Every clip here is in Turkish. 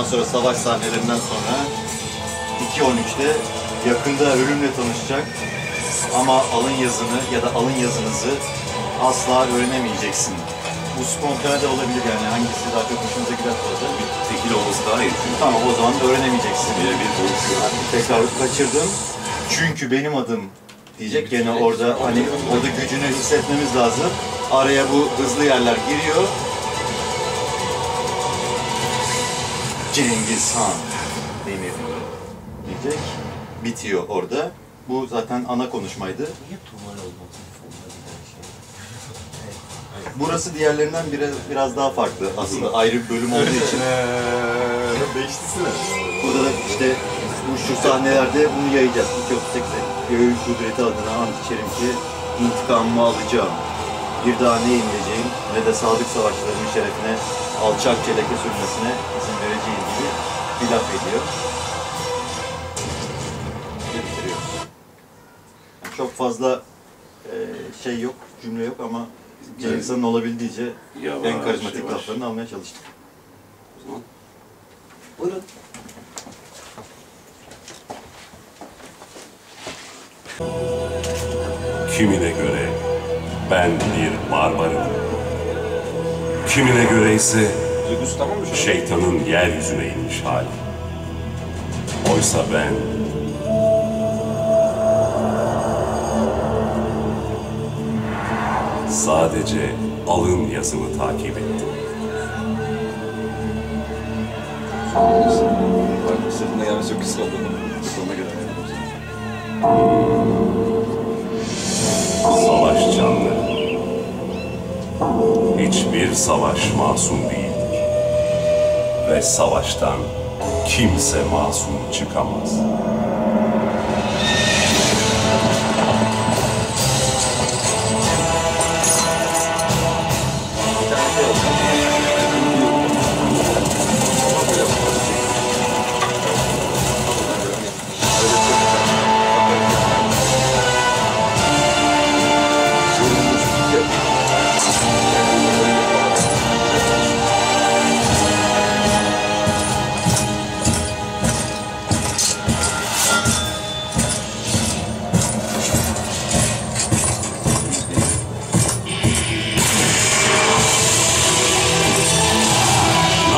Ondan sonra savaş sahnelerinden sonra 2.13'te yakında ölümle tanışacak ama alın yazını ya da alın yazınızı asla öğrenemeyeceksin. Bu spontane de olabilir yani hangisi daha çok hoşunuza gider fazla. Tekil olması daha iyi çünkü. Tamam o zaman öğrenemeyeceksin. Birebir konuşuyor. Yani tekrar kaçırdım. Çünkü benim adım diyecek gene orada hani orada gücünü hissetmemiz lazım. Araya bu hızlı yerler giriyor. Cengiz Han demir diyecek. Bitiyor orada. Bu zaten ana konuşmaydı. Niye tuval olmadı? Burası diğerlerinden biraz, biraz daha farklı aslında ayrı bir bölüm olduğu için. Beşlisi mi? Burada da işte bu şu sahnelerde bunu yayacağız. 238'e göğün kudreti adına ant içerim ki intikamımı alacağım. Bir daha ne inleyeceğim ne de sadık savaşçılarımın şerefine alçakça leke sürmesine izin laf ediyor. Ve bitiriyor. Yani çok fazla e, şey yok, cümle yok ama Han'ın olabildiğince Yavaş, en karizmatik yavaş. laflarını almaya çalıştık. O zaman Buyurun. Kimine göre ben bir barbarım. Kimine göre ise Duygusu tamam mı şeytanın yeryüzüne inmiş hali. Oysa ben sadece alın yazımı takip ettim. Bak gelmesi çok kısa oldu. Sonuna göre. Savaş canlı. Hiçbir savaş masum değildir. Ve savaştan kimse masum çıkamaz.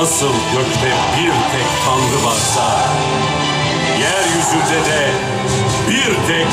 Nasıl gökte bir tek tanrı varsa, yeryüzünde de bir tek